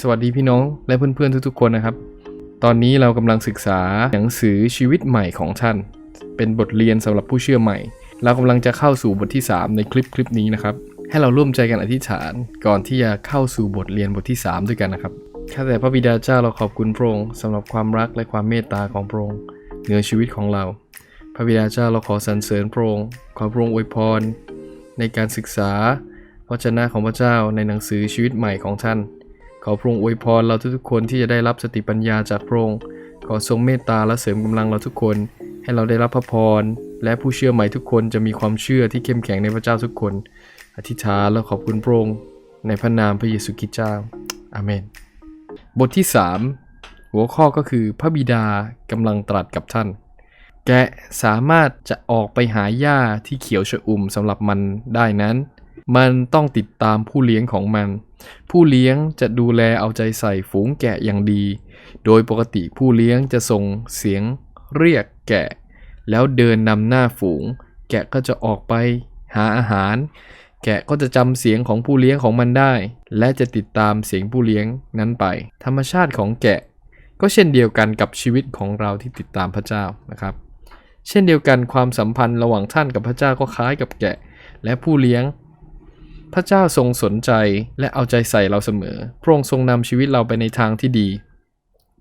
สวัสดีพี่น้องและเพื่อนๆทุกๆคนนะครับ ตอนนี้เรากำลังศึกษาหนังสือชีวิตใหม่ของท่าน เป็นบทเรียนสำหรับผู้เชื่อใหม่ เรากำลังจะเข้าสู่บทที่ 3 ในคลิปคลิปนี้นะครับ ให้เราร่วมใจกันอธิษฐานก่อนที่จะเข้าสู่บทเรียนบทที่ 3 ด้วยกันนะครับข้าแต่พระบิดาเจ้าเราขอบคุณพระองค์สำหรับความรักและความเมตตาของพระองค์เหนือชีวิตของเรา พระบิดาเจ้าเราขอสรรเสริญพระองค์ขอพระองค์อวยพร ในการศึกษาพระเจ้าของพระเจ้าในหนังสือชีวิตใหม่ของท่าน ขอพระองค์อวยพรเราทุกๆคนที่จะได้รับสติปัญญาจากพระองค์ขอทรงเมตตาและเสริมกำลังเราทุกคน ให้เราได้รับพระพร และผู้เชื่อใหม่ทุกคนจะมีความเชื่อที่เข้มแข็งในพระเจ้าทุกคน อธิษฐานและขอบคุณพระองค์ในพระนามพระเยซูคริสต์เจ้าอาเมน บทที่ 3 หัวข้อก็คือพระบิดากำลังตรัสกับท่าน แกะสามารถจะออกไปหาหญ้าที่เขียวชอุ่มสำหรับมันได้นั้น มันต้องติดตามผู้เลี้ยงของมัน ผู้เลี้ยงจะดูแลเอาใจใส่ฝูงแกะอย่างดี โดยปกติผู้เลี้ยงจะส่งเสียงเรียกแกะ แล้วเดินนำหน้าฝูง แกะก็จะออกไปหาอาหาร แกะก็จะจำเสียงของผู้เลี้ยงของมันได้ และจะติดตามเสียงผู้เลี้ยงนั้นไป ธรรมชาติของแกะ ก็เช่นเดียวกันกับชีวิตของเราที่ติดตามพระเจ้านะครับ เช่นเดียวกันความสัมพันธ์ระหว่างท่านกับพระเจ้าก็คล้ายกับแกะ และผู้เลี้ยง พระเจ้าทรงสนใจและเอาใจใส่เราเสมอ พระองค์ทรงนำชีวิตเราไปในทางที่ดี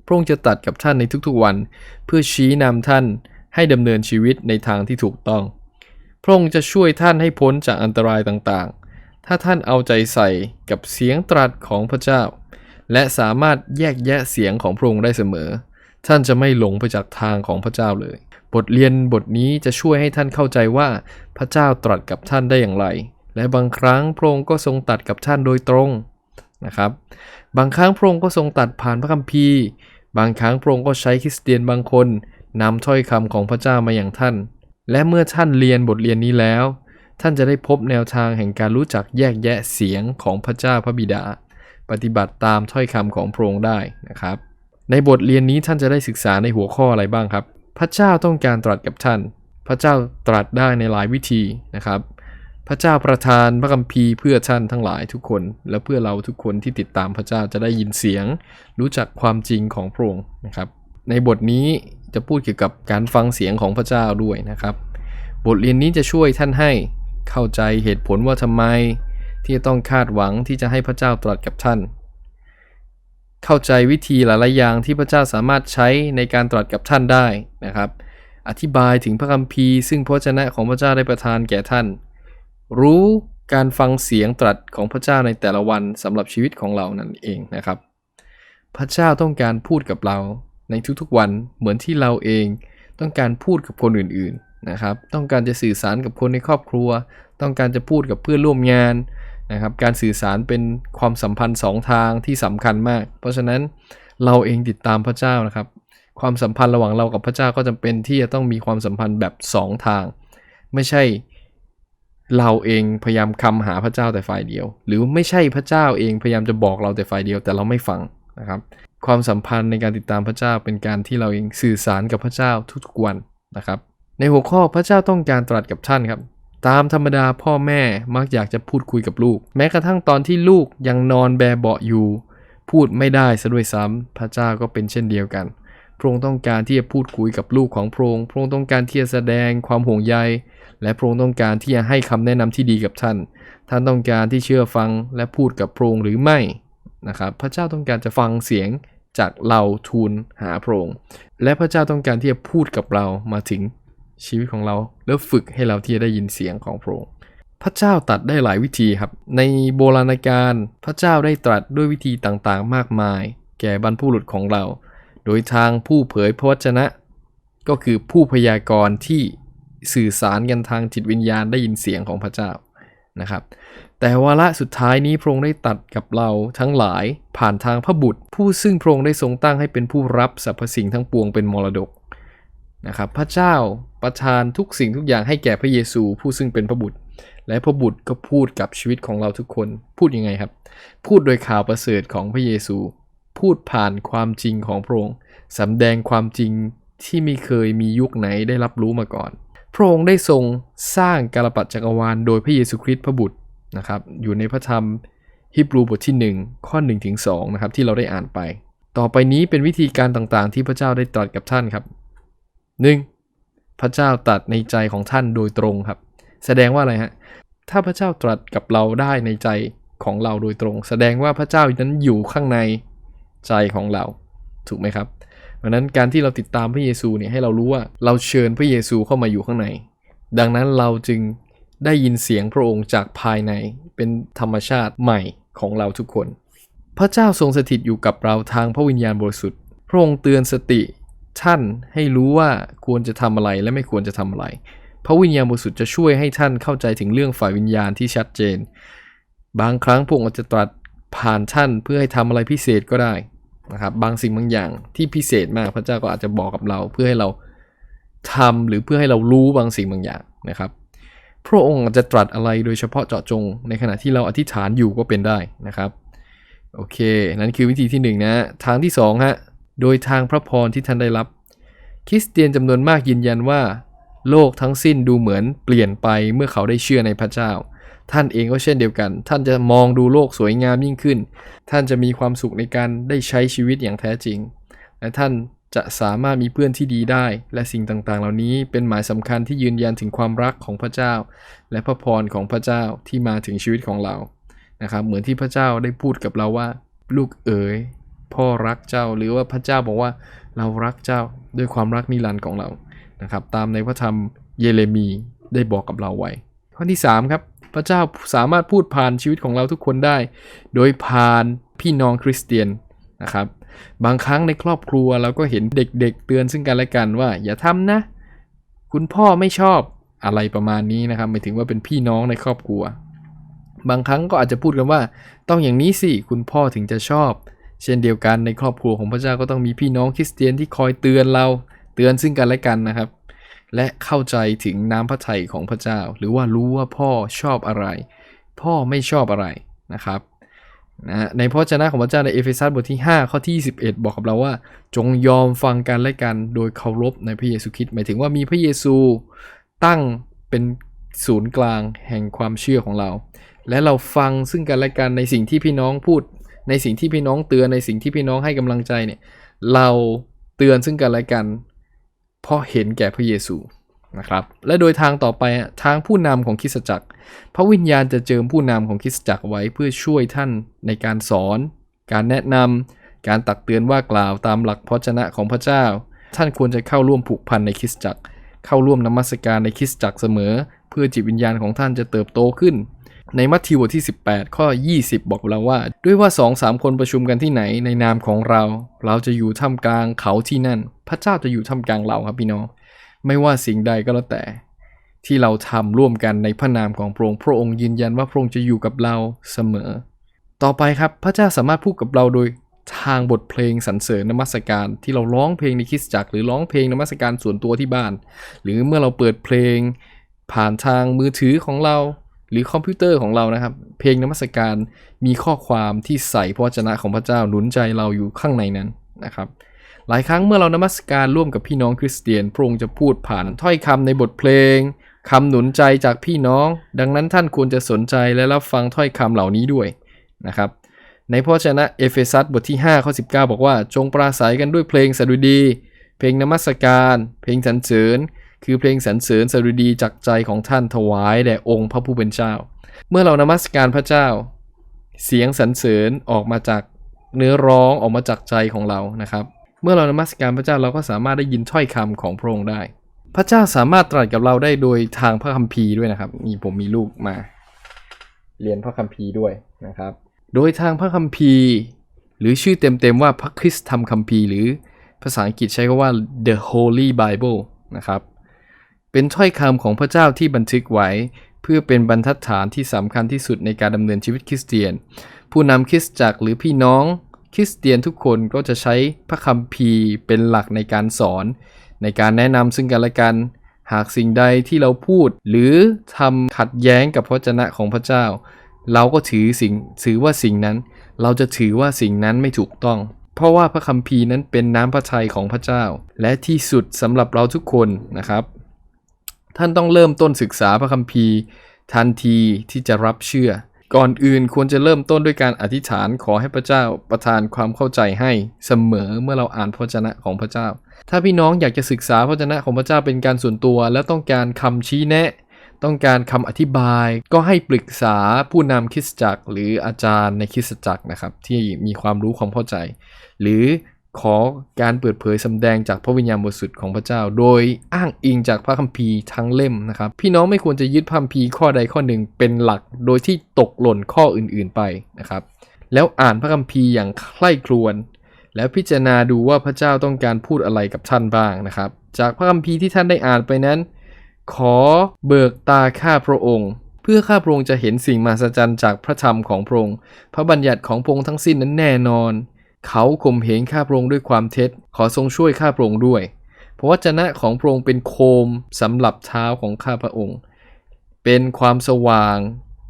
พระองค์จะตัดกับท่านในทุกๆวัน เพื่อชี้นำท่านให้ดำเนินชีวิตในทางที่ถูกต้อง พระองค์จะช่วยท่านให้พ้นจากอันตรายต่างๆ ถ้าท่านเอาใจใส่กับเสียงตรัสของพระเจ้า และสามารถแยกแยะเสียงของพระองค์ได้เสมอ ท่านจะไม่หลงไปจากทางของพระเจ้าเลย บทเรียนบทนี้จะช่วยให้ท่านเข้าใจว่าพระเจ้าตรัสกับท่านได้อย่างไร และบางครั้งพระองค์ก็ทรงตัดกับท่านโดยตรงนะครับ บางครั้งพระองค์ก็ทรงตัดผ่านพระคัมภีร์ บางครั้งพระองค์ก็ใช้คริสเตียนบางคนนำถ้อยคำของพระเจ้ามาอย่างท่าน และเมื่อท่านเรียนบทเรียนนี้แล้ว ท่านจะได้พบแนวทางแห่งการรู้จักแยกแยะเสียงของพระเจ้าพระบิดา ปฏิบัติตามถ้อยคำของพระองค์ได้นะครับ ในบทเรียนนี้ท่านจะได้ศึกษาในหัวข้ออะไรบ้างครับ พระเจ้าต้องการตรัสกับท่าน พระเจ้าตรัสได้ในหลายวิธีนะครับ พระเจ้าประทานพระคัมภีร์เพื่อท่านทั้งหลายทุกคน และเพื่อเราทุกคนที่ติดตามพระเจ้าจะได้ยินเสียง รู้จักความจริงของพระองค์นะครับ ในบทนี้จะพูดเกี่ยวกับการฟังเสียงของพระเจ้าด้วยนะครับ บทเรียนนี้จะช่วยท่านให้เข้าใจเหตุผลว่าทำไม ที่จะต้องคาดหวังที่จะให้พระเจ้าตรัสกับท่าน เข้าใจวิธีหลายๆอย่างที่พระเจ้าสามารถใช้ในการตรัสกับท่านได้นะครับ อธิบายถึงพระคัมภีร์ ซึ่งพระเจ้าของพระเจ้าได้ประทานแก่ท่าน รู้การฟังเสียงตรัสของพระเจ้าในแต่ละวันสำหรับชีวิตของเรานั่นเองนะครับ พระเจ้าต้องการพูดกับเราในทุกๆวันเหมือนที่เราเองต้องการพูดกับคนอื่นๆนะครับ ต้องการจะสื่อสารกับคนในครอบครัว ต้องการจะพูดกับเพื่อนร่วมงานนะครับ การสื่อสารเป็นความสัมพันธ์สองทางที่สำคัญมาก เพราะฉะนั้นเราเองติดตามพระเจ้านะครับ ความสัมพันธ์ระหว่างเรากับพระเจ้าก็จำเป็นที่จะต้องมีความสัมพันธ์แบบ 2 ทาง ไม่ใช่ เราเองพยายามคำหาพระเจ้าแต่ฝ่ายเดียว หรือไม่ใช่พระเจ้าเองพยายามจะบอกเราแต่ฝ่ายเดียวแต่เราไม่ฟังนะครับ ความสัมพันธ์ในการติดตามพระเจ้าเป็นการที่เราเองสื่อสารกับพระเจ้าทุกๆวันนะครับ ในหัวข้อพระเจ้าต้องการตรัสกับท่านครับ ตามธรรมดาพ่อแม่มักอยากจะพูดคุยกับลูก แม้กระทั่งตอนที่ลูกยังนอนแบเบาะอยู่ พูดไม่ได้ซะด้วยซ้ำพระเจ้าก็เป็นเช่นเดียวกันพระองค์ต้องการที่จะพูดคุยกับลูกของพระองค์พระองค์ต้องการที่จะแสดงความห่วงใย และพระองค์ต้องการที่จะให้คำแนะนำที่ดีกับท่าน ท่านต้องการที่เชื่อฟังและพูดกับพระองค์หรือไม่นะครับ พระเจ้าต้องการจะฟังเสียงจากเราทูลหาพระองค์และพระเจ้าต้องการที่จะพูดกับเรามาถึงชีวิตของเรา แล้วฝึกให้เราที่จะได้ยินเสียงของพระองค์พระเจ้าตัดได้หลายวิธีครับ ในโบราณกาลพระเจ้าได้ตรัสด้วยวิธีต่างๆ มากมาย แก่บรรพบุรุษของเรา โดยทางผู้เผยพระวจนะ ก็คือผู้พยากรณ์ที่ สื่อสารกันทางจิตวิญญาณได้ยินเสียงของพระเจ้านะครับ แต่วาระสุดท้ายนี้พระองค์ได้ตัดกับเราทั้งหลายผ่านทางพระบุตร ผู้ซึ่งพระองค์ได้ทรงตั้งให้เป็นผู้รับสรรพสิ่งทั้งปวงเป็นมรดกนะครับพระเจ้าประทานทุกสิ่งทุกอย่างให้แก่พระเยซู ผู้ซึ่งเป็นพระบุตร และพระบุตรก็พูดกับชีวิตของเราทุกคนพูดยังไงครับ พูดโดยข่าวประเสริฐของพระเยซู พูดผ่านความจริงของพระองค์สำแดงความจริงที่ไม่เคยมียุคไหนได้รับรู้มาก่อน พระองค์ได้ทรงสร้างกาลปัจจักรวาลโดยพระเยซูคริสต์พระบุตรนะครับ อยู่ในพระธรรมฮิบรูบทที่ 1 ข้อ1ถึง2นะครับที่เราได้อ่านไป ต่อไปนี้เป็นวิธีการต่างๆ ที่พระเจ้าได้ตรัสกับท่านครับ 1. พระเจ้าตรัสในใจของท่านโดยตรงครับ แสดงว่าอะไรฮะถ้าพระเจ้าตรัสกับเราได้ในใจของเราโดยตรง แสดงว่าพระเจ้านั้นอยู่ข้างในใจของเรา ถูกไหมครับ ดังนั้นการที่เราติดตามพระเยซูเนี่ยให้เรารู้ว่าเราเชิญพระเยซูเข้ามาอยู่ข้างใน ดังนั้นเราจึงได้ยินเสียงพระองค์จากภายในเป็นธรรมชาติใหม่ของเราทุกคน พระเจ้าทรงสถิตอยู่กับเราทางพระวิญญาณบริสุทธิ์ พระองค์เตือนสติท่านให้รู้ว่าควรจะทำอะไรและไม่ควรจะทำอะไร พระวิญญาณบริสุทธิ์จะช่วยให้ท่านเข้าใจถึงเรื่องฝ่ายวิญญาณที่ชัดเจน บางครั้งพระองค์อาจจะตรัสผ่านท่านเพื่อให้ทำอะไรพิเศษก็ได้ นะครับบางสิ่งบางอย่างที่พิเศษมากพระเจ้าก็อาจจะบอกกับเราเพื่อให้เราทำหรือเพื่อให้เรารู้บางสิ่งบางอย่างนะครับ พระองค์อาจจะตรัสอะไรโดยเฉพาะเจาะจง ในขณะที่เราอธิษฐานอยู่ก็เป็นได้นะครับโอเค นั่นคือวิธีที่1นงนะทางที่2ฮะโดยทางพระพรที่ท่านได้รับ คริสเตียนจำนวนมากยืนยันว่า โลกทั้งสิ้นดูเหมือนเปลี่ยนไปเมื่อเขาได้เชื่อในพระเจ้า ท่านเองก็เช่นเดียวกัน ท่านจะมองดูโลกสวยงามยิ่งขึ้น ท่านจะมีความสุขในการได้ใช้ชีวิตอย่างแท้จริง และท่านจะสามารถมีเพื่อนที่ดีได้ และสิ่งต่างๆ เหล่านี้เป็นหมายสำคัญที่ยืนยันถึงความรักของพระเจ้า และพระพรของพระเจ้าที่มาถึงชีวิตของเรา นะครับ เหมือนที่พระเจ้าได้พูดกับเราว่า ลูกเอ๋ย พ่อรักเจ้า หรือว่าพระเจ้าบอกว่าเรารักเจ้าด้วยความรักนิรันดร์ของเรา นะครับ ตามในพระธรรมเยเรมีได้บอกกับเราไว้ ข้อที่3ครับ พระเจ้าสามารถพูดผ่านชีวิตของเราทุกคนได้ โดยผ่านพี่น้องคริสเตียนนะครับ บางครั้งในครอบครัวเราก็เห็นเด็กๆ เตือนซึ่งกันและกันว่า อย่าทำนะ คุณพ่อไม่ชอบอะไรประมาณนี้นะครับหมายถึงว่าเป็นพี่น้องในครอบครัว บางครั้งก็อาจจะพูดกันว่า ต้องอย่างนี้สิคุณพ่อถึงจะชอบ เช่นเดียวกันในครอบครัวของพระเจ้าก็ต้องมีพี่น้องคริสเตียนที่คอยเตือนเรา เตือนซึ่งกันและกันนะครับ และเข้าใจถึงน้ำพระทัยของพระเจ้า หรือว่ารู้ว่าพ่อชอบอะไร พ่อไม่ชอบอะไรนะครับนะในพระเจ้าของพระเจ้าในเอเฟซัสบทที่ 5 ข้อที่21 บอกกับเราว่า จงยอมฟังกันและกันโดยเคารพในพระเยซูคริสต์หมายถึงว่ามีพระเยซูตั้งเป็นศูนย์กลางแห่งความเชื่อของเรา และเราฟังซึ่งกันและกันในสิ่งที่พี่น้องพูด ในสิ่งที่พี่น้องเตือนในสิ่งที่พี่น้องให้กำลังใจเนี่ยเราเตือนซึ่งกันและกัน เพราะเห็นแก่พระเยซูนะครับและโดยทางต่อไปทางผู้นำของคริสตจักร พระวิญญาณจะเจิมผู้นำของคริสตจักรไว้เพื่อช่วยท่านในการสอน การแนะนำการตักเตือนว่ากล่าวตามหลักพระชนะของพระเจ้า ท่านควรจะเข้าร่วมผูกพันในคริสตจักร เข้าร่วมนมัสการในคริสตจักรเสมอ เพื่อจิตวิญญาณของท่านจะเติบโตขึ้น ในมัทธิวบทที่ 18 ข้อ 20 บอกเราว่า ด้วยว่าสองสามคนประชุมกันที่ไหนในนามของเรา เราจะอยู่ท่ามกลางเขาที่นั่น พระเจ้าจะอยู่ท่ามกลางเราครับพี่น้อง ไม่ว่าสิ่งใดก็แล้วแต่ ที่เราทำร่วมกันในพระนามของพระองค์พระองค์ยืนยันว่าพระองค์จะอยู่กับเราเสมอ ต่อไปครับพระเจ้าสามารถพูดกับเราโดยทางบทเพลงสรรเสริญนมัสการที่เราร้องเพลงในคริสตจักรหรือร้องเพลงนมัสการส่วนตัวที่บ้าน หรือเมื่อเราเปิดเพลง ผ่านทางมือถือของเรา หรือคอมพิวเตอร์ของเรานะครับ เพลงนมัสการมีข้อความที่ใส่พระวจนะของพระเจ้าหนุนใจเราอยู่ข้างในนั้นนะครับ หลายครั้งเมื่อเรานมัสการร่วมกับพี่น้องคริสเตียนพระองค์จะพูดผ่านถ้อยคำในบทเพลงคำหนุนใจจากพี่น้อง ดังนั้นท่านควรจะสนใจและรับฟังถ้อยคำเหล่านี้ด้วยนะครับในพระชนะเอเฟซัสบทที่5ข้อ19 บอกว่า จงปราศัยกันด้วยเพลงสดุดี เพลงนมัสการ เพลงสรรเสริญ คือเพลงสรรเสริญสดุดีจากใจของท่านถวายแด่องค์พระผู้เป็นเจ้า เมื่อเรานมัสการพระเจ้า เสียงสรรเสริญออกมาจากเนื้อร้องออกมาจากใจของเรานะครับ เมื่อเรานมัสการพระเจ้าเราก็สามารถได้ยินถ้อยคำของพระองค์ได้ พระเจ้าสามารถตรัสกับเราได้โดยทางพระคัมภีร์ด้วยนะครับนี่ผมมีลูกมา เรียนพระคัมภีร์ด้วยนะครับ โดยทางพระคัมภีร์ หรือชื่อเต็มๆว่าพระคริสตธรรมคัมภีร์ หรือภาษาอังกฤษใช้คำว่า the Holy Bible นะครับ เป็นถ้อยคำของพระเจ้าที่บันทึกไว้ เพื่อเป็นบรรทัดฐานที่สำคัญที่สุดในการดำเนินชีวิตคริสเตียน ผู้นำคริสตจักรหรือพี่น้องคริสเตียนทุกคนก็จะใช้พระคัมภีร์เป็นหลักในการสอน ในการแนะนำซึ่งกันและกัน หากสิ่งใดที่เราพูด หรือทำขัดแย้งกับพระวจนะของพระเจ้า เราก็ถือสิ่งถือว่าสิ่งนั้น เราจะถือว่าสิ่งนั้นไม่ถูกต้อง เพราะว่าพระคัมภีร์นั้นเป็นน้ำพระทัยของพระเจ้า และที่สุดสำหรับเราทุกคนนะครับ ท่านต้องเริ่มต้นศึกษาพระคัมภีร์ ทันทีที่จะรับเชื่อ ก่อนอื่นควรจะเริ่มต้นด้วยการอธิษฐานขอให้พระเจ้าประทานความเข้าใจให้เสมอเมื่อเราอ่านพระจนะของพระเจ้า ถ้าพี่น้องอยากจะศึกษาพระจนะของพระเจ้าเป็นการส่วนตัว แล้วต้องการคำชี้แนะ ต้องการคำอธิบายก็ให้ปรึกษาผู้นำคริสตจักร หรืออาจารย์ในคริสตจักรนะครับที่มีความรู้ความเข้าใจ หรือ ขอการเปิดเผยสำแดงจากพระวิญญาณบริสุทธิ์ของพระเจ้า โดยอ้างอิงจากพระคัมภีร์ทั้งเล่มนะครับ พี่น้องไม่ควรจะยึดพระคัมภีร์ข้อใดข้อหนึ่งเป็นหลัก โดยที่ตกหล่นข้ออื่นๆไปนะครับ แล้วอ่านพระคัมภีร์อย่างใคร่ครวญแล้วพิจารณาดูว่าพระเจ้าต้องการพูดอะไรกับท่านบ้างนะครับ จากพระคัมภีร์ที่ท่านได้อ่านไปนั้น ขอเบิกตาข้าพระองค์ เพื่อข้าพระองค์จะเห็นสิ่งมหัศจรรย์จากพระธรรมของพระองค์ พระบัญญัติของพระองค์ทั้งสิ้นนั้นแน่นอน เขาข่มเหงข้าพระองค์ด้วยความเท็จ ขอทรงช่วยข้าพระองค์ด้วย เพราะวจนะของพระองค์เป็นโคมสำหรับเท้าของข้าพระองค์ เป็นความสว่าง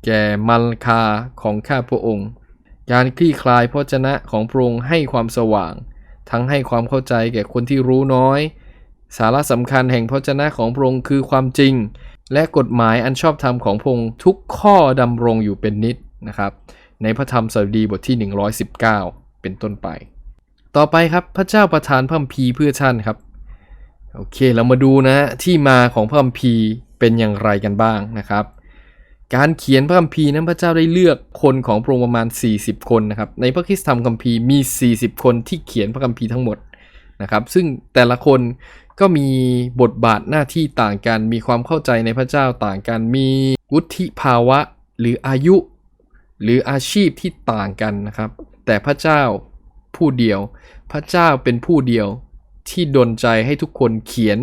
แก่มันคาของข้าพระองค์ การคลี่คลายพระจนะของพระองค์ให้ความสว่าง ทั้งให้ความเข้าใจแก่คนที่รู้น้อย สาระสำคัญแห่งพระจนะของพระองค์คือความจริง และกฎหมายอันชอบธรรมของพระองค์ทุกข้อดำรงอยู่เป็นนิดนะครับ ในพระธรรมสดีบทที่ 119 เป็นต้นไป ต่อไปครับพระเจ้าประทานพระคัมภีร์เพื่อท่านครับโอเคเรามาดูนะที่มาของพระคัมภีร์เป็นอย่างไรกันบ้างนะครับ การเขียนพระคัมภีร์นั้นพระเจ้าได้เลือกคนของพระองค์ประมาณ 40 คนนะครับในพระคิสธรรมคัมภีร์มี 40 คนที่เขียนพระคัมภีร์ทั้งหมดนะครับซึ่งแต่ละคนก็มีบทบาทหน้าที่ต่างกัน มีความเข้าใจในพระเจ้าต่างกัน มีวุฒิภาวะหรืออายุ หรืออาชีพที่ต่างกันนะครับ แต่พระเจ้าผู้เดียว พระเจ้าเป็นผู้เดียวที่ดลใจให้ทุกคนเขียน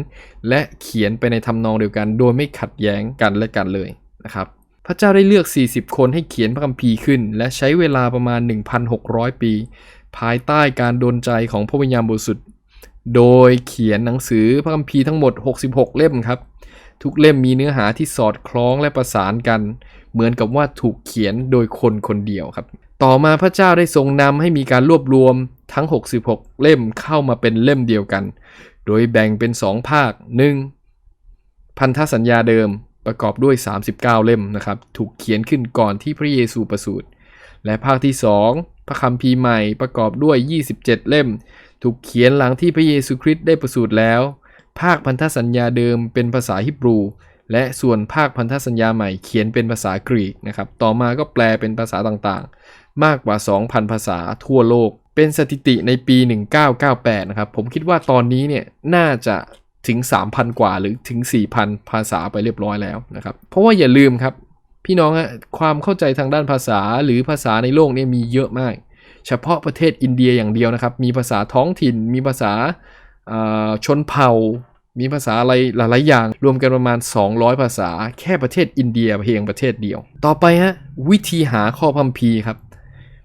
และเขียนไปในทำนองเดียวกัน โดยไม่ขัดแย้งกันและกันเลยนะครับ พระเจ้าได้เลือก 40 คนให้เขียนพระคัมภีร์ขึ้น และใช้เวลาประมาณ 1,600 ปี ภายใต้การดลใจของพระวิญญาณบริสุทธิ์โดยเขียนหนังสือพระคัมภีร์ทั้งหมด 66 เล่มครับ ทุกเล่มมีเนื้อหาที่สอดคล้องและประสานกัน เหมือนกับว่าถูกเขียนโดยคนคนเดียวครับ ต่อมาพระเจ้าได้ทรงนำให้มีการรวบรวมทั้ง 66 เล่มเข้ามาเป็นเล่มเดียวกัน โดยแบ่งเป็น2ภาค 1. พันธสัญญาเดิมประกอบด้วย 39 เล่มนะครับ ถูกเขียนขึ้นก่อนที่พระเยซูประสูติ และภาคที่ 2 พระคัมภีร์ใหม่ประกอบด้วย 27 เล่ม ถูกเขียนหลังที่พระเยซูคริสต์ได้ประสูติแล้ว ภาคพันธสัญญาเดิมเป็นภาษาฮิบรู และส่วนภาคพันธสัญญาใหม่เขียนเป็นภาษากรีกนะครับ ต่อมาก็แปลเป็นภาษาต่างๆ มากกว่า 2,000 ภาษาทั่วโลก เป็นสถิติในปี 1998 นะครับ ผมคิดว่าตอนนี้เนี่ยน่าจะถึง 3,000 กว่าหรือถึง 4,000 ภาษาไปเรียบร้อยแล้วนะครับ เพราะว่าอย่าลืมครับ พี่น้องอะความเข้าใจทางด้านภาษาหรือภาษาในโลกเนี่ยมีเยอะมาก เฉพาะประเทศอินเดียอย่างเดียวนะครับ มีภาษาท้องถิ่น มีภาษาชนเผ่า มีภาษาอะไรหลายๆอย่าง รวมกันประมาณ 200 ภาษา แค่ประเทศอินเดียเพียงประเทศเดียว ต่อไปฮะวิธีหาข้อพัมพีครับ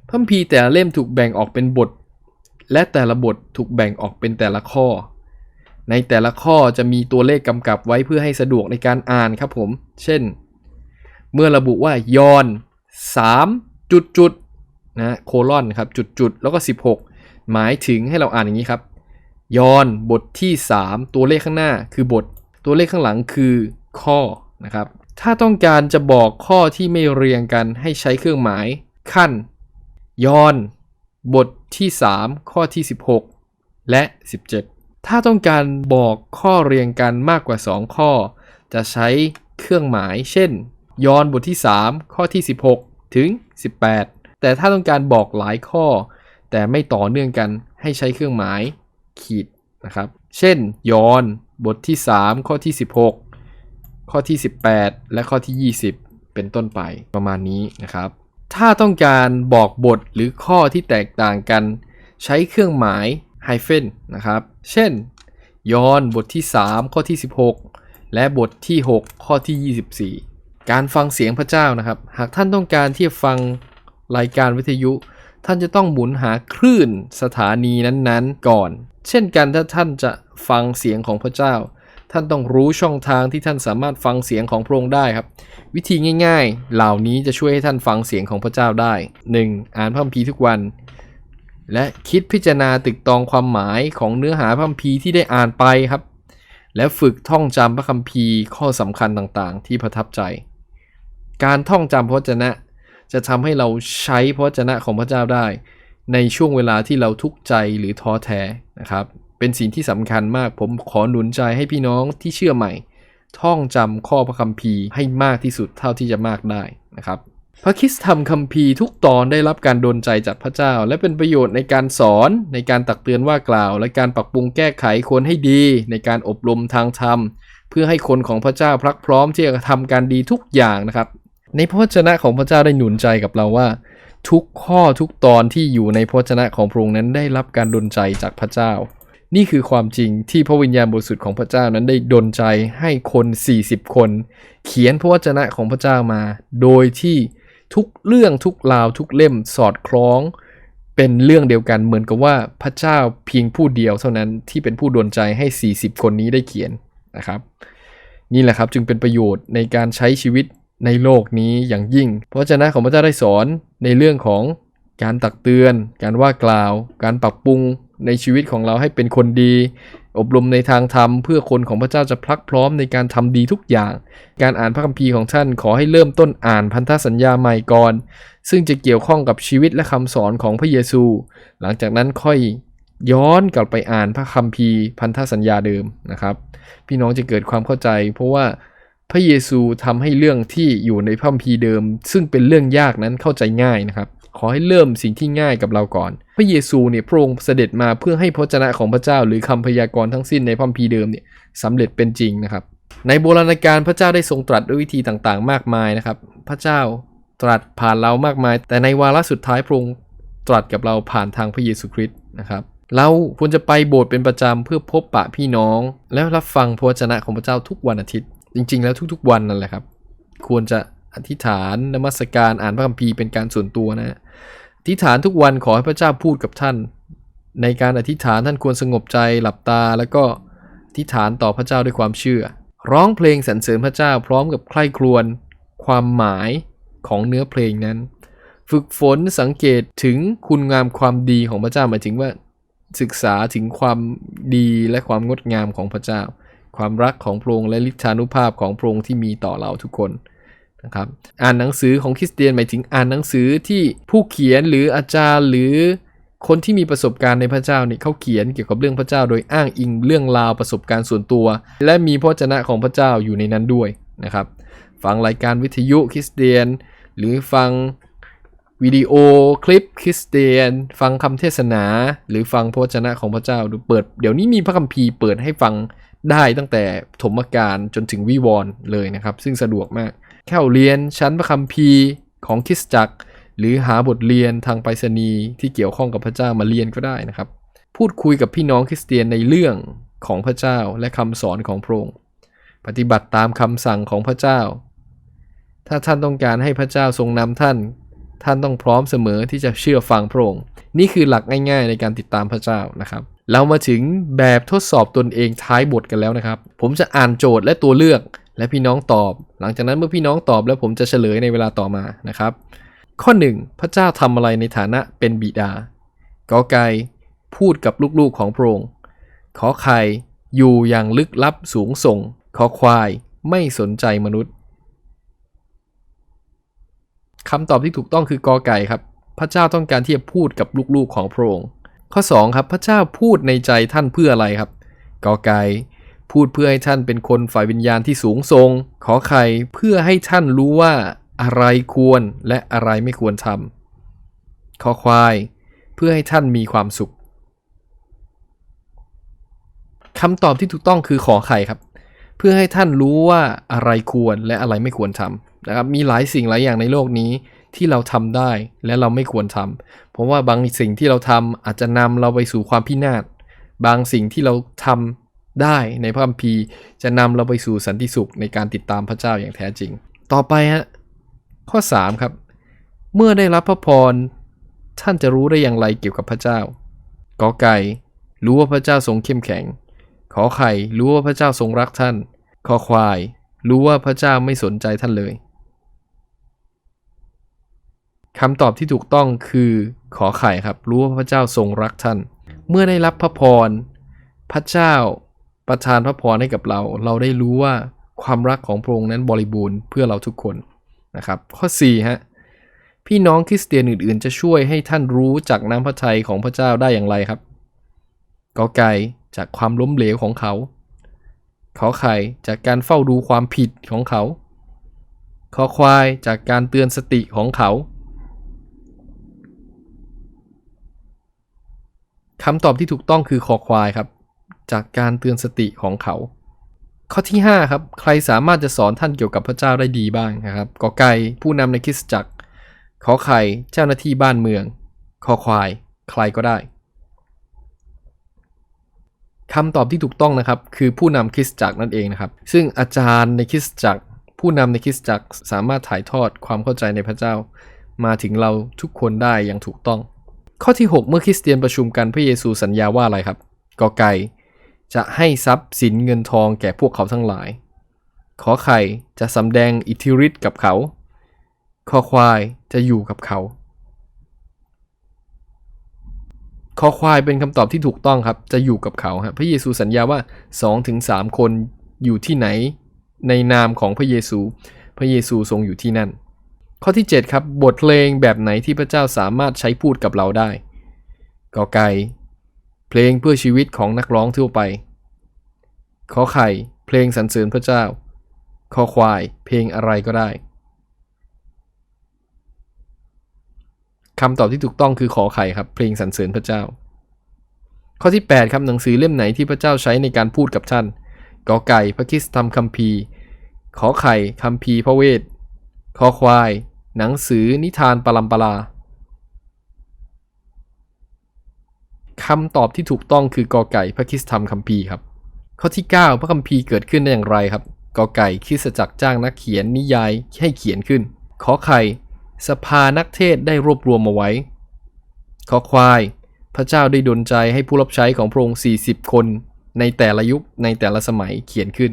พัมพีร์แต่ละเล่มถูกแบ่งออกเป็นบท และแต่ละบทถูกแบ่งออกเป็นแต่ละข้อ ในแต่ละข้อจะมีตัวเลขกำกับไว้เพื่อให้สะดวกในการอ่านครับผม เช่น เมื่อระบุว่ายอน3จุดจุดนะโคลอนครับจุดจุดแล้วก็ 16 หมายถึงให้เราอ่านอย่างนี้ครับ ยอนบทที่ 3 ตัวเลขข้างหน้าคือบท ตัวเลขข้างหลังคือข้อนะครับ ถ้าต้องการจะบอกข้อที่ไม่เรียงกันให้ใช้เครื่องหมายขั้น ยอนบทที่ 3 ข้อที่ 16 และ 17 ถ้าต้องการบอกข้อเรียงกันมากกว่า 2 ข้อ จะใช้เครื่องหมาย เช่น ยอนบทที่ 3 ข้อที่ 16 ถึง 18 แต่ถ้าต้องการบอกหลายข้อ แต่ไม่ต่อเนื่องกันให้ใช้เครื่องหมายขีดนะครับ เช่น ยอนบทที่ 3 ข้อที่ 16 ข้อที่ 18 และข้อที่ 20 เป็นต้นไปประมาณนี้นะครับ ถ้าต้องการบอกบทหรือข้อที่แตกต่างกัน ใช้เครื่องหมายไฮเฟนนะครับ เช่น ยอนบทที่ 3 ข้อที่ 16 และบทที่ 6 ข้อที่ 24 การฟังเสียงพระเจ้านะครับ หากท่านต้องการที่จะฟังรายการวิทยุ ท่านจะต้องหมุนหาคลื่นสถานีนั้นๆ ก่อน เช่นกันถ้าท่านจะฟังเสียงของพระเจ้า ท่านต้องรู้ช่องทางที่ท่านสามารถฟังเสียงของพระองค์ได้ครับ วิธีง่าย ๆ เหล่านี้จะช่วยให้ท่านฟังเสียงของพระเจ้าได้ 1. อ่านพระคัมภีร์ทุกวัน และคิดพิจารณาตึกตองความหมายของเนื้อหาพระคัมภีร์ที่ได้อ่านไปครับ และฝึกท่องจำพระคัมภีร์ข้อสำคัญต่างๆ ที่ประทับใจ การท่องจำพระวจนะจะทำให้เราใช้พระวจนะของพระเจ้าได้ ในช่วงเวลาที่เราทุกข์ใจหรือท้อแท้นะครับ เป็นสิ่งที่สำคัญมาก ผมขอหนุนใจให้พี่น้องที่เชื่อใหม่ ท่องจำข้อพระคัมภีร์ให้มากที่สุดเท่าที่จะมากได้นะครับพระคิสธรรมคัมภีร์ทุกตอนได้รับการดลใจจากพระเจ้า และเป็นประโยชน์ในการสอนในการตักเตือนว่ากล่าว และการปรับปรุงแก้ไขคนให้ดี ในการอบรมทางธรรม เพื่อให้คนของพระเจ้าพรักพร้อมที่จะทำการดีทุกอย่างนะครับ ในพระวจนะของพระเจ้าได้หนุนใจกับเราว่า ทุกข้อทุกตอนที่อยู่ในพระวจนะของพระองค์นั้นได้รับการดลใจจากพระเจ้า นี่คือความจริงที่พระวิญญาณบริสุทธิ์ของพระเจ้านั้นได้ดลใจให้คน 40 คน เขียนพระวจนะของพระเจ้ามา โดยที่ทุกเรื่องทุกราวทุกเล่มสอดคล้อง เป็นเรื่องเดียวกันเหมือนกับว่าพระเจ้าเพียงผู้เดียวเท่านั้นที่เป็นผู้ดลใจให้ 40 คนนี้ได้เขียนนะครับ นี่แหละครับจึงเป็นประโยชน์ในการใช้ชีวิตในโลกนี้อย่างยิ่ง พระวจนะของพระเจ้าได้สอนในเรื่องของการตักเตือน การว่ากล่าว การปรับปรุง ในชีวิตของเราให้เป็นคนดี อบรมในทางธรรมเพื่อคนของพระเจ้าจะพลักพร้อมในการทำดีทุกอย่าง การอ่านพระคัมภีร์ของท่านขอให้เริ่มต้นอ่านพันธสัญญาใหม่ก่อน ซึ่งจะเกี่ยวข้องกับชีวิตและคำสอนของพระเยซู หลังจากนั้นค่อยย้อนกลับไปอ่านพระคัมภีร์พันธสัญญาเดิมนะครับ พี่น้องจะเกิดความเข้าใจ เพราะว่าพระเยซูทำให้เรื่องที่อยู่ในพระคัมภีร์เดิม ซึ่งเป็นเรื่องยากนั้นเข้าใจง่ายนะครับ ขอให้เริ่มสิ่งที่ง่ายกับเราก่อน พระเยซูเนี่ยพระองค์เสด็จมาเพื่อให้พระวจนะของพระเจ้า หรือคำพยากรณ์ทั้งสิ้นในพัมภีเดิมเนี่ยสำเร็จเป็นจริงนะครับ ในโบราณกาลพระเจ้าได้ทรงตรัสด้วยวิธีต่างๆ มากมายนะครับ พระเจ้าตรัสผ่านเรามากมาย แต่ในวาระสุดท้ายพระองค์ตรัสกับเราผ่านทางพระเยซูคริสต์นะครับเราควรจะไปโบสถ์เป็นประจำเพื่อพบปะพี่น้อง แล้วรับฟังพระวจนะของพระเจ้าทุกวันอาทิตย์ จริง ๆ แล้วทุกๆวันนั่นแหละครับ ควรจะอธิษฐานนมัสการอ่านพระคัมภีร์เป็นการส่วนตัวนะ ธิษฐานทุกวันขอให้พระเจ้าพูดกับท่าน ในการอธิษฐานท่านควรสงบใจหลับตา แล้วก็อธิษฐานต่อพระเจ้าด้วยความเชื่อ ร้องเพลงสรรเสริญพระเจ้าพร้อมกับใคร่ครวญความหมายของเนื้อเพลงนั้น ฝึกฝนสังเกตถึงคุณงามความดีของพระเจ้าหมายถึงว่า ศึกษาถึงความดีและความงดงามของพระเจ้า ความรักของพระองค์และฤทธานุภาพของพระองค์ที่มีต่อเราทุกคน นะครับอ่านหนังสือของคริสเตียนหมายถึงอ่านหนังสือที่ผู้เขียนหรืออาจารย์หรือคนที่มีประสบการณ์ในพระเจ้าเนี่ยเขาเขียนเกี่ยวกับเรื่องพระเจ้า โดยอ้างอิงเรื่องราวประสบการณ์ส่วนตัว และมีพระวจนะของพระเจ้าอยู่ในนั้นด้วยนะครับฟังรายการวิทยุคริสเตียน หรือฟังวิดีโอคลิปคริสเตียน ฟังคำเทศนา หรือฟังพระวจนะของพระเจ้าดูเปิด เดี๋ยวนี้มีพระคัมภีร์เปิดให้ฟังได้ตั้งแต่ถมการจนถึงวิวรณ์เลยนะครับ ซึ่งสะดวกมาก เข้าเรียนชั้นพระคัมภีร์ของคริสตจักร หรือหาบทเรียนทางไปรษณีย์ที่เกี่ยวข้องกับพระเจ้ามาเรียนก็ได้นะครับ พูดคุยกับพี่น้องคริสเตียนในเรื่องของพระเจ้าและคำสอนของพระองค์ปฏิบัติตามคำสั่งของพระเจ้า ถ้าท่านต้องการให้พระเจ้าทรงนำท่าน ท่านต้องพร้อมเสมอที่จะเชื่อฟังพระองค์ นี่คือหลักง่ายๆในการติดตามพระเจ้านะครับเรามาถึงแบบทดสอบตนเองท้ายบทกันแล้วนะครับ ผมจะอ่านโจทย์และตัวเลือก และพี่น้องตอบ หลังจากนั้นเมื่อพี่น้องตอบแล้วผมจะเฉลยในเวลาต่อมานะครับ ข้อ 1 พระเจ้าทำอะไรในฐานะเป็นบิดากอไก่พูดกับลูกๆของพระองค์ขอไข่อยู่อย่างลึกลับสูงส่ง ขอควายไม่สนใจมนุษย์คำตอบที่ถูกต้องคือกอไก่ครับ พระเจ้าต้องการที่จะพูดกับลูกๆของพระองค์ข้อ 2 ครับ พระเจ้าพูดในใจท่านเพื่ออะไรครับกอไก่ พูดเพื่อให้ท่านเป็นคนฝ่ายวิญญาณที่สูงทรง ขอไข่เพื่อให้ท่านรู้ว่าอะไรควรและอะไรไม่ควรทำขอควาย เพื่อให้ท่านมีความสุขคำตอบที่ถูกต้องคือขอไข่ครับ เพื่อให้ท่านรู้ว่าอะไรควรและอะไรไม่ควรทำนะครับมีหลายสิ่งหลายอย่างในโลกนี้ที่เราทำได้และเราไม่ควรทำเพราะว่าบางสิ่งที่เราทำอาจจะนำเราไปสู่ความพินาศบางสิ่งที่เราทำ ได้ในพระคัมภีร์จะนำเราไปสู่สันติสุขในการติดตามพระเจ้าอย่างแท้จริง ต่อไปฮะข้อ 3 ครับ เมื่อได้รับพระพรท่านจะรู้ได้อย่างไรเกี่ยวกับพระเจ้ากอไก่ รู้ว่าพระเจ้าทรงเข้มแข็ง ขอไข่รู้ว่าพระเจ้าทรงรักท่านขอควาย รู้ว่าพระเจ้าไม่สนใจท่านเลยคำตอบที่ถูกต้องคือขอไข่ครับ รู้ว่าพระเจ้าทรงรักท่าน เมื่อได้รับพระพร พระเจ้า ประทานพระพรให้กับเรา เราได้รู้ว่าความรักของพระองค์นั้นบริบูรณ์เพื่อเราทุกคนนะครับ ข้อ4ฮะพี่น้องคริสเตียนอื่น ๆ จะช่วยให้ท่านรู้จากน้ำพระทัยของพระเจ้าได้อย่างไรครับกอไก่จากความล้มเหลวของเขา ขอไข่จากการเฝ้าดูความผิดของเขา ขอควายจากการเตือนสติของเขาคำตอบที่ถูกต้องคือคอควายครับ จากการเตือนสติของเขา ข้อที่5ครับใครสามารถจะสอนท่านเกี่ยวกับพระเจ้าได้ดีบ้างนะครับกอไก่ผู้นำในคริสตจักร ขอไข่เจ้าหน้าที่บ้านเมือง คอควาย ใครก็ได้คำตอบที่ถูกต้องนะครับ คือผู้นำคริสตจักรนั่นเองนะครับ ซึ่งอาจารย์ในคริสตจักร ผู้นำในคริสตจักรสามารถถ่ายทอดความเข้าใจในพระเจ้า มาถึงเราทุกคนได้อย่างถูกต้อง ข้อที่ 6 เมื่อคริสเตียนประชุมกันพระเยซูสัญญาว่าอะไรครับกอไก่ จะให้ทรัพย์สินเงินทองแก่พวกเขาทั้งหลาย ขอไข่จะสำแดงอิทธิฤทธิ์กับเขา คอควายจะอยู่กับเขา คอควายเป็นคำตอบที่ถูกต้องครับ จะอยู่กับเขาครับพระเยซูสัญญาว่า 2-3 คนอยู่ที่ไหน ในนามของพระเยซู พระเยซูทรงอยู่ที่นั่น ข้อที่ 7 ครับ บทเพลงแบบไหนที่พระเจ้าสามารถใช้พูดกับเราได้กอไก่ เพลงเพื่อชีวิตของนักร้องทั่วไป ขอไข่ เพลงสรรเสริญพระเจ้า คอควาย เพลงอะไรก็ได้คำตอบที่ถูกต้องคือขอไข่ครับ เพลงสรรเสริญพระเจ้า ข้อที่ 8 ครับหนังสือเล่มไหนที่พระเจ้าใช้ในการพูดกับท่านกอไก่พระคิสตธรรมคัมภีร์ ขอไข่คัมภีร์พระเวท คอควาย หนังสือนิทานปรัมปรา คำตอบที่ถูกต้องคือกอไก่พระคิสธรรมคัมภีร์ครับ ข้อที่ 9 พระคัมภีร์เกิดขึ้นได้อย่างไรครับกอไก่คริสจักรจ้างนักเขียนนิยายให้เขียนขึ้น ขอไข่สภานักเทศได้รวบรวมมาไว้ ขอควาย พระเจ้าได้ดลใจให้ผู้รับใช้ของพระองค์ 40 คน ในแต่ละยุคในแต่ละสมัยเขียนขึ้น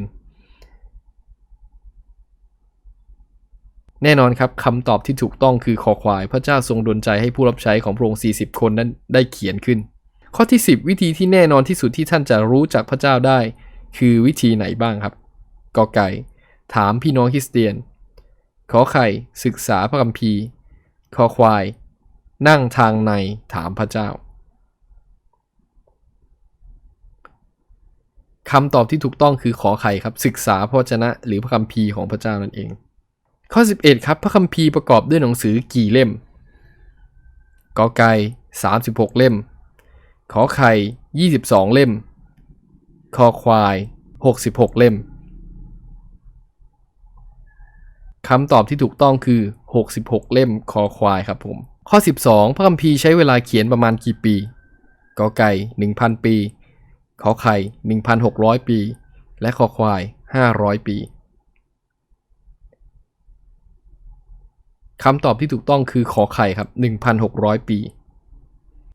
แน่นอนครับคำตอบที่ถูกต้องคือคอควาย พระเจ้าทรงดลใจให้ผู้รับใช้ของพระองค์ 40 คนนั้นได้เขียนขึ้น ข้อที่ 10 วิธีที่แน่นอนที่สุดที่ท่านจะรู้จักพระเจ้าได้ คือวิธีไหนบ้างครับกอไก่ ถามพี่น้องคริสเตียน ขอไข่ ศึกษาพระคัมภีร์คอควาย นั่งทางในถามพระเจ้าคำตอบที่ถูกต้องคือขอไข่ครับ ศึกษาพระวจนะหรือพระคัมภีร์ของพระเจ้านั่นเอง ข้อ 11 ครับ พระคัมภีร์ประกอบด้วยหนังสือกี่เล่มกอไก่36 เล่ม ขอไข่ 22 เล่ม คอควาย 66 เล่ม คำตอบที่ถูกต้องคือ 66 เล่ม คอควายครับผม ข้อ 12 พระคัมภีร์ใช้เวลาเขียนประมาณกี่ปี กอไก่ 1,000 ปี ขอไข่ 1,600 ปี และคอควาย 500 ปีคำตอบที่ถูกต้องคือขอไข่ครับ 1,600 ปี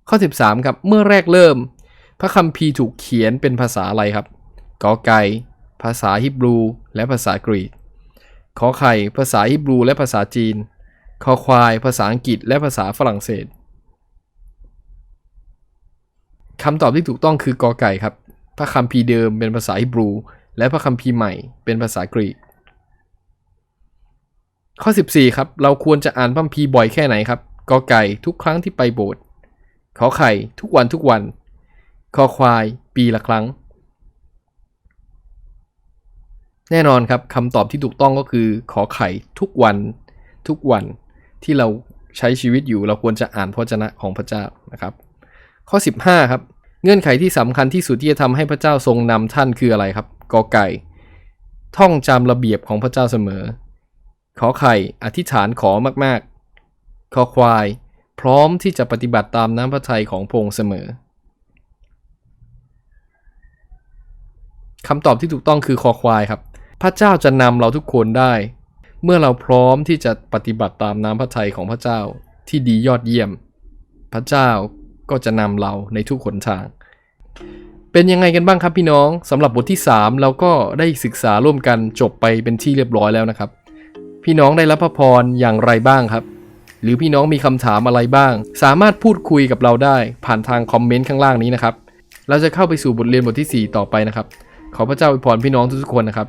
ข้อ 13 ครับ เมื่อแรกเริ่ม พระคัมภีร์ถูกเขียนเป็นภาษาอะไรครับกอไก่ภาษาฮิบรู และภาษากรีกขอไข่ภาษาฮิบรู และภาษาจีนคอควาย ภาษาอังกฤษ และภาษาฝรั่งเศสคำตอบที่ถูกต้องคือกอไก่ครับ พระคัมภีร์เดิมเป็นภาษาฮิบรู และพระคัมภีร์ใหม่เป็นภาษากรีก ข้อ 14 ครับ เราควรจะอ่านพระคัมภีร์บ่อยแค่ไหนครับกอไก่ทุกครั้งที่ไปโบสถ์ ขอไข่ทุกวันทุกวัน คอควายปีละครั้ง แน่นอนครับคำตอบที่ถูกต้องก็คือ ขอไข่ทุกวันทุกวันที่เราใช้ชีวิตอยู่เราควรจะอ่านพระจนะของพระเจ้านะครับ ข้อ 15 ครับ เงื่อนไขที่สำคัญที่สุดที่จะทำให้พระเจ้าทรงนำท่านคืออะไรครับกอไก่ ท่องจำระเบียบของพระเจ้าเสมอ ขอไข่อธิษฐานขอมากๆ คอควาย พร้อมที่จะปฏิบัติตามน้ำพระทัยของพระองค์เสมอคำตอบที่ถูกต้องคือคอควายครับ พระเจ้าจะนำเราทุกคนได้ เมื่อเราพร้อมที่จะปฏิบัติตามน้ำพระทัยของพระเจ้าที่ดียอดเยี่ยม พระเจ้าก็จะนำเราในทุกหนทาง เป็นยังไงกันบ้างครับพี่น้องสำหรับบทที่ 3 เราก็ได้ศึกษาร่วมกันจบไปเป็นที่เรียบร้อยแล้วนะครับ พี่น้องได้รับพระพรอย่างไรบ้างครับ หรือพี่น้องมีคำถามอะไรบ้าง สามารถพูดคุยกับเราได้ ผ่านทางคอมเมนต์ข้างล่างนี้นะครับ เราจะเข้าไปสู่บทเรียนบทที่ 4 ต่อไปนะครับ ขอพระเจ้าอวยพรพี่น้องทุกๆคนนะครับ